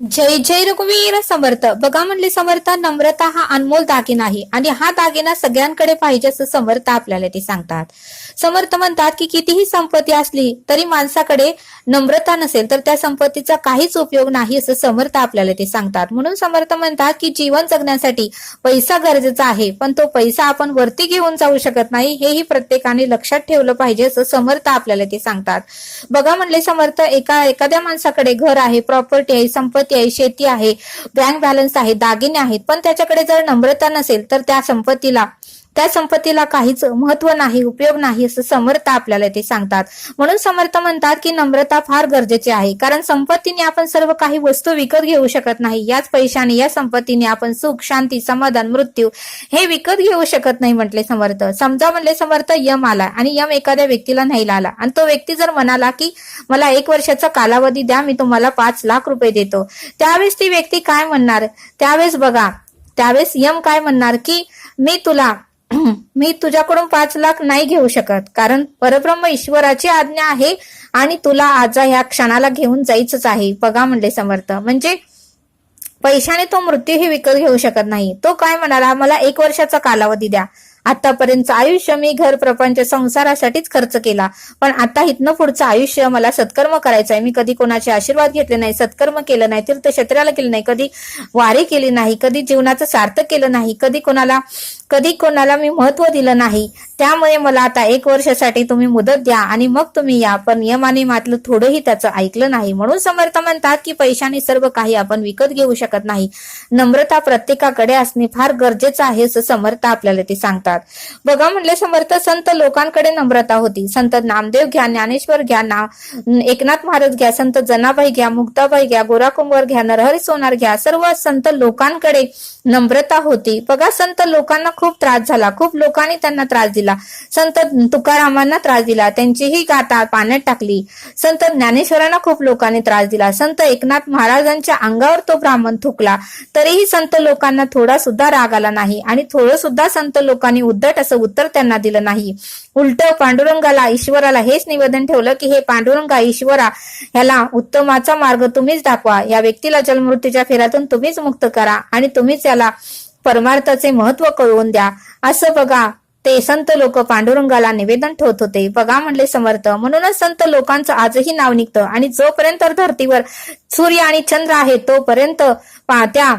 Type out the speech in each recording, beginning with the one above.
जय जय रघुवीर समर्थ. बघा म्हणले समर्थ नम्रता हा अनमोल दागिना आहे आणि हा दागिना सगळ्यांकडे पाहिजे असं समर्थ आपल्याला ते सांगतात. समर्थ म्हणतात की कितीही संपत्ती असली तरी माणसाकडे नम्रता नसेल तर त्या संपत्तीचा काहीच उपयोग नाही असं समर्थ आपल्याला ते सांगतात. म्हणून समर्थ म्हणतात की जीवन जगण्यासाठी पैसा गरजेचा आहे पण तो पैसा आपण वरती घेऊन जाऊ शकत नाही हेही प्रत्येकाने लक्षात ठेवलं पाहिजे असं समर्थ आपल्याला ते सांगतात. बघा म्हणले समर्थ एका एखाद्या माणसाकडे घर आहे प्रॉपर्टी आहे संपत्ती आहे शेती आहे बँक बॅलन्स आहे दागिने आहेत. पण त्याच्याकडे जर नम्रता नसेल तर त्या संपत्तीला त्या संपत्तीला काहीच महत्त्व नाही उपयोग नाही असं समर्थ आपल्याला ते सांगतात. म्हणून समर्थ म्हणतात की नम्रता फार गरजेची आहे. कारण संपत्तीने आपण सर्व काही वस्तू विकत घेऊ शकत नाही. याच पैशाने या संपत्तीने आपण सुख शांती समाधान मृत्यू हे विकत घेऊ शकत नाही म्हटले समर्थ. समजा म्हणले समर्थ यम आला आणि यम एखाद्या व्यक्तीला न्यायला आला आणि तो व्यक्ती जर म्हणाला की मला एक वर्षाचा कालावधी द्या मी तुम्हाला पाच लाख रुपये देतो. त्यावेळेस ती व्यक्ती काय म्हणणार? त्यावेळेस बघा त्यावेळेस यम काय म्हणणार की मी तुला मी तुझ्याकडून पाच लाख नाही घेऊ शकत कारण परब्रह्म ईश्वराची आज्ञा आहे आणि तुला आज ह्या क्षणाला घेऊन जायचंच आहे. बघा म्हणले समर्थ. म्हणजे पैशाने तो मृत्यूही विकत घेऊ शकत नाही. तो काय म्हणाला मला एक वर्षाचा कालावधी द्या. आतापर्यंत आयुष्य मी घर प्रपंच संसारासाठीच खर्च केला. पण आता इथनं पुढचं आयुष्य मला सत्कर्म करायचं आहे मी कधी कोणाचे आशीर्वाद घेतले नाही सत्कर्म केलं नाही तीर्थक्षेत्राला केलं नाही कधी वारी केली नाही कधी जीवनाचं सार्थक केलं नाही कधी कोणाला कधी कोणाला मी महत्त्व दिलं नाही. त्यामुळे मला आता एक वर्षासाठी तुम्ही मुदत द्या आणि मग तुम्ही या. पण नियमाने मात्र थोडंही त्याचं ऐकलं नाही. म्हणून समर्थ म्हणतात की पैशाने सर्व काही आपण विकत घेऊ शकत नाही. नम्रता प्रत्येकाकडे असणे फार गरजेचं आहे असं समर्थ आपल्याला ते सांगतात. बघा म्हणले समर्थ संत लोकांकडे नम्रता होती. संत नामदेव घ्या ज्ञानेश्वर घ्या ना एकनाथ महाराज घ्या संत जनाबाई घ्या मुक्ताबाई घ्या गोराकुंवर घ्या नरहरी सोनार घ्या सर्व संत लोकांकडे नम्रता होती. बघा संत लोकांना खूप त्रास झाला. खूप लोकांनी त्यांना त्रास दिला. संत तुकारामांना त्रास दिला. त्यांचीही गाथा पाण्यात टाकली. संत ज्ञानेश्वरांना खूप लोकांनी त्रास दिला. संत एकनाथ महाराजांच्या अंगावर तो ब्राह्मण थुकला. तरीही संत लोकांना थोडा सुद्धा राग आला नाही आणि थोडं सुद्धा संत लोकांनी उद्धट असं उत्तर त्यांना दिलं नाही. उलट पांडुरंगाला ईश्वराला हेच निवेदन ठेवलं की हे पांडुरंगा ईश्वरा ह्याला उत्तमाचा मार्ग तुम्हीच दाखवा. या व्यक्तीला जलमृत्यूच्या फेऱ्यातून तुम्हीच मुक्त करा आणि तुम्हीच याला परमार्थाचे महत्त्व कळवून द्या. असं बघा. ते संत लोक पांडुरंगाला निवेदन ठेवत होते. बघा म्हणले समर्थ म्हणूनच संत लोकांचं आजही नाव निघतं आणि जोपर्यंत धर्तीवर सूर्य आणि चंद्र आहे तोपर्यंत पाहत्या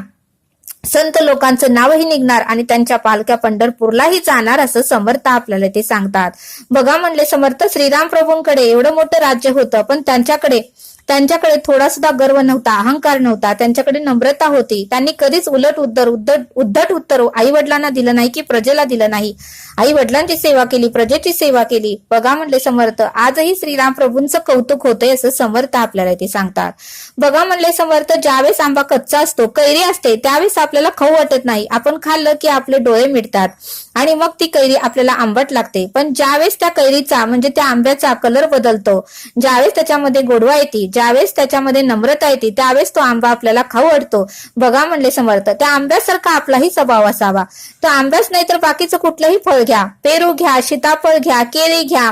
संत लोकांचं नावही निघणार आणि त्यांच्या पालख्या पंढरपूरलाही जाणार असं समर्थ आपल्याला ते सांगतात. बघा म्हणले समर्थ श्रीराम प्रभूंकडे एवढं मोठं राज्य होतं पण त्यांच्याकडे त्यांच्याकडे थोडा सुद्धा गर्व नव्हता अहंकार नव्हता त्यांच्याकडे नम्रता होती. त्यांनी कधीच उलट उद्धर उद्धट उद्धट उत्तर आई वडिलांना दिलं नाही की प्रजेला दिलं नाही. आई वडिलांची सेवा केली प्रजेची सेवा केली. बघा म्हणले समर्थ आजही श्रीराम प्रभूंचं कौतुक होतंय असं समर्थ आपल्याला ते सांगतात. बघा म्हणले समर्थ ज्यावेळेस आंबा कच्चा असतो कैरी असते त्यावेळेस आपल्याला खाऊ वाटत नाही. आपण खाल्लं की आपले डोळे मिटतात आणि मग ती कैरी आपल्याला आंबट लागते. पण ज्यावेळेस त्या कैरीचा म्हणजे त्या आंब्याचा कलर बदलतो ज्यावेळेस त्याच्यामध्ये गोडवा येते ज्यावेळेस त्याच्यामध्ये नम्रता येते त्यावेळेस तो आंबा आपल्याला खाऊ वाटतो. बघा म्हणले समर्थ त्या आंब्यासारखा आपलाही स्वभाव असावा. तो आंब्याच नाही तर बाकीचं कुठलंही फळ घ्या. पेरू घ्या सीताफळ घ्या केळी घ्या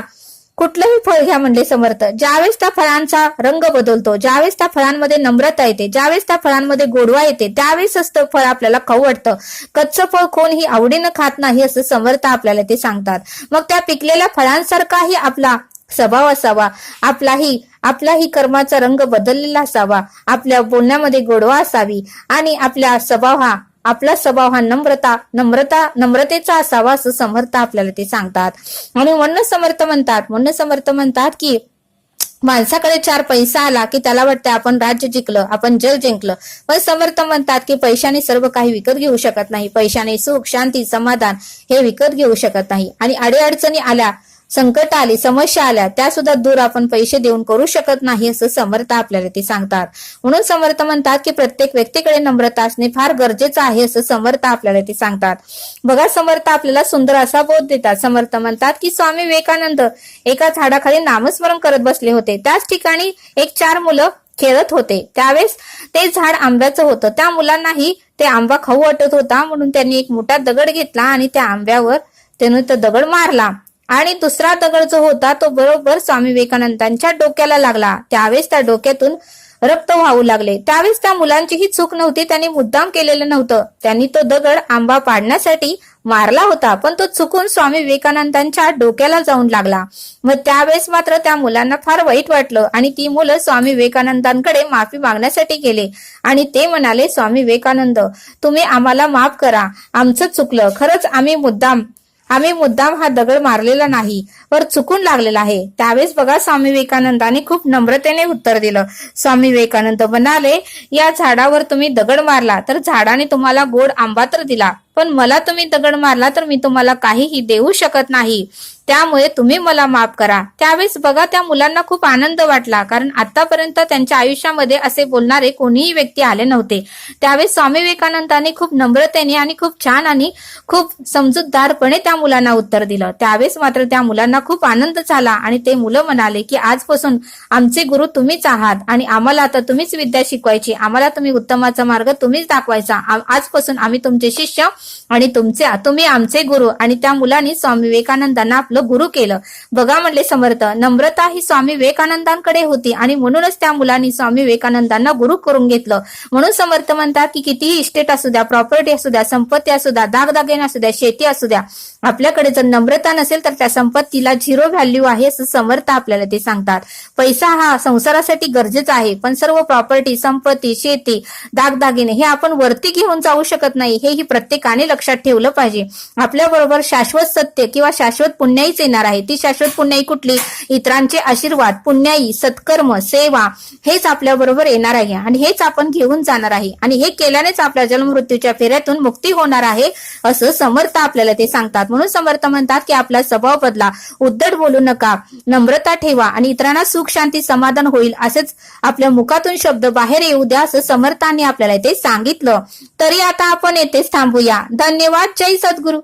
कुठलंही फळ घ्या म्हणले समर्थ. ज्यावेळेस त्या फळांचा रंग बदलतो ज्यावेळेस त्या फळांमध्ये नम्रता येते ज्यावेळेस त्या फळांमध्ये गोडवा येते त्यावेळेस असतं फळ आपल्याला खाऊ वाटतं. कच्चं फळ कोणही आवडीनं खात नाही असं समर्थ आपल्याला ते सांगतात. मग त्या पिकलेल्या फळांसारखाही आपला स्वभाव असावा आपलाही आपलाही कर्माचा रंग बदललेला असावा आपल्या बोलण्यामध्ये गोडवा असावी आणि आपला स्वभाव हा आपला स्वभाव हा नम्रता नम्रता नम्रतेचा असावा असं समर्थ आपल्याला ते सांगतात. आणि म्हणून समर्थ म्हणतात. म्हणून समर्थ म्हणतात की माणसाकडे चार पैसा आला की त्याला वाटतं आपण राज्य जिंकलं आपण जग जिंकलं. पण समर्थ म्हणतात की पैशाने सर्व काही विकत घेऊ शकत नाही. पैशाने सुख शांती समाधान हे विकत घेऊ शकत नाही. आणि अडीअडचणी आल्या संकट आली समस्या आल्या त्या सुद्धा दूर आपण पैसे देऊन करू शकत नाही असं समर्थ आपल्याला ते सांगतात. म्हणून समर्थ म्हणतात की प्रत्येक व्यक्तीकडे नम्रता असणे फार गरजेचं आहे असं समर्थ आपल्याला ते सांगतात. बघा समर्थ आपल्याला सुंदर असा बोध देतात. समर्थ म्हणतात की स्वामी विवेकानंद एका झाडाखाली नामस्मरण करत बसले होते. त्याच ठिकाणी एक चार मुलं खेळत होते. त्यावेळेस ते झाड आंब्याचं होतं. त्या मुलांनाही ते आंबा खाऊ वाटत होता म्हणून त्यांनी एक मोठा दगड घेतला आणि त्या आंब्यावर त्यानं तो दगड मारला. आणि दुसरा दगड जो होता तो बरोबर स्वामी विवेकानंदांच्या डोक्याला लागला. त्यावेळेस त्या डोक्यातून रक्त वाहू लागले. त्यावेळेस त्या मुलांचीही चूक नव्हती त्यांनी मुद्दाम केलेलं नव्हतं. त्यांनी तो दगड आंबा पाडण्यासाठी मारला होता पण तो चुकून स्वामी विवेकानंदांच्या डोक्याला जाऊन लागला. मग त्यावेळेस मात्र त्या मुलांना फार वाईट वाटलं आणि ती मुलं स्वामी विवेकानंदांकडे माफी मागण्यासाठी गेले. आणि ते म्हणाले स्वामी विवेकानंद तुम्ही आम्हाला माफ करा. आमचं चुकलं. खरंच आम्ही मुद्दाम आम्ही मुद्दाम हा दगड मारलेला नाही. वर चुकून लागलेला आहे. त्यावेळेस बघा स्वामी विवेकानंदाने खूप नम्रतेने उत्तर दिलं. स्वामी विवेकानंद म्हणाले या झाडावर तुम्ही दगड मारला तर झाडाने तुम्हाला गोड आंबा तर दिला पण मला तुम्ही दगड मारला तर मी तुम्हाला काहीही देऊ शकत नाही. त्यामुळे तुम्ही मला माफ करा. त्यावेळेस बघा त्या मुलांना खूप आनंद वाटला कारण आतापर्यंत त्यांच्या आयुष्यामध्ये असे बोलणारे कोणीही व्यक्ती आले नव्हते. त्यावेळेस स्वामी विवेकानंदांनी खूप नम्रतेने आणि खूप छान आणि खूप समजूतदारपणे त्या मुलांना उत्तर दिलं. त्यावेळेस मात्र त्या मुलांना खूप आनंद झाला आणि ते मुलं म्हणाले की आजपासून आमचे गुरु तुम्हीच आहात आणि आम्हाला आता तुम्हीच विद्या शिकवायची. आम्हाला तुम्ही उत्तमाचा मार्ग तुम्हीच दाखवायचा. आजपासून आम्ही तुमचे शिष्य आणि तुमचे तुम्ही आमचे गुरु. आणि त्या मुलांनी स्वामी विवेकानंदांना आपलं गुरु केलं. बघा म्हणले समर्थ नम्रता ही स्वामी विवेकानंदांकडे होती आणि म्हणूनच त्या मुलांनी स्वामी विवेकानंदांना गुरु करून घेतलं. म्हणून समर्थ म्हणतात की कितीही इस्टेट असू द्या प्रॉपर्टी असू द्या संपत्ती असू द्या दागदागिने असू द्या शेती असू द्या आपल्याकडे जर नम्रता नसेल तर त्या संपत्तीला झिरो व्हॅल्यू आहे असं समर्थ आपल्याला ते सांगतात. पैसा हा संसारासाठी गरजेचा आहे पण सर्व प्रॉपर्टी संपत्ती शेती दागदागिने हे आपण वरती घेऊन जाऊ शकत नाही हे ही प्रत्येकाने लक्षात ठेवलं पाहिजे. आपल्या बरोबर शाश्वत सत्य किंवा शाश्वत पुण्याईच येणार आहे. ती शाश्वत पुण्याई कुठली? इतरांचे आशीर्वाद पुण्याई सत्कर्म सेवा हेच आपल्या बरोबर येणार आहे. आणि हेच आपण घेऊन जाणार आहे. आणि हे केल्यानेच आपल्या जन्ममृत्यूच्या फेऱ्यातून मुक्ती होणार आहे असं समर्थ आपल्याला ते सांगतात. म्हणून समर्थ म्हणतात की आपला स्वभाव बदला. उद्धट बोलू नका. नम्रता ठेवा आणि इतरांना सुख शांती समाधान होईल असेच आपल्या मुखातून शब्द बाहेर येऊ द्या असं समर्थांनी आपल्याला ते सांगितलं. तरी आता आपण येथेच थांबूया. धन्यवाद. जय सद्गुरू.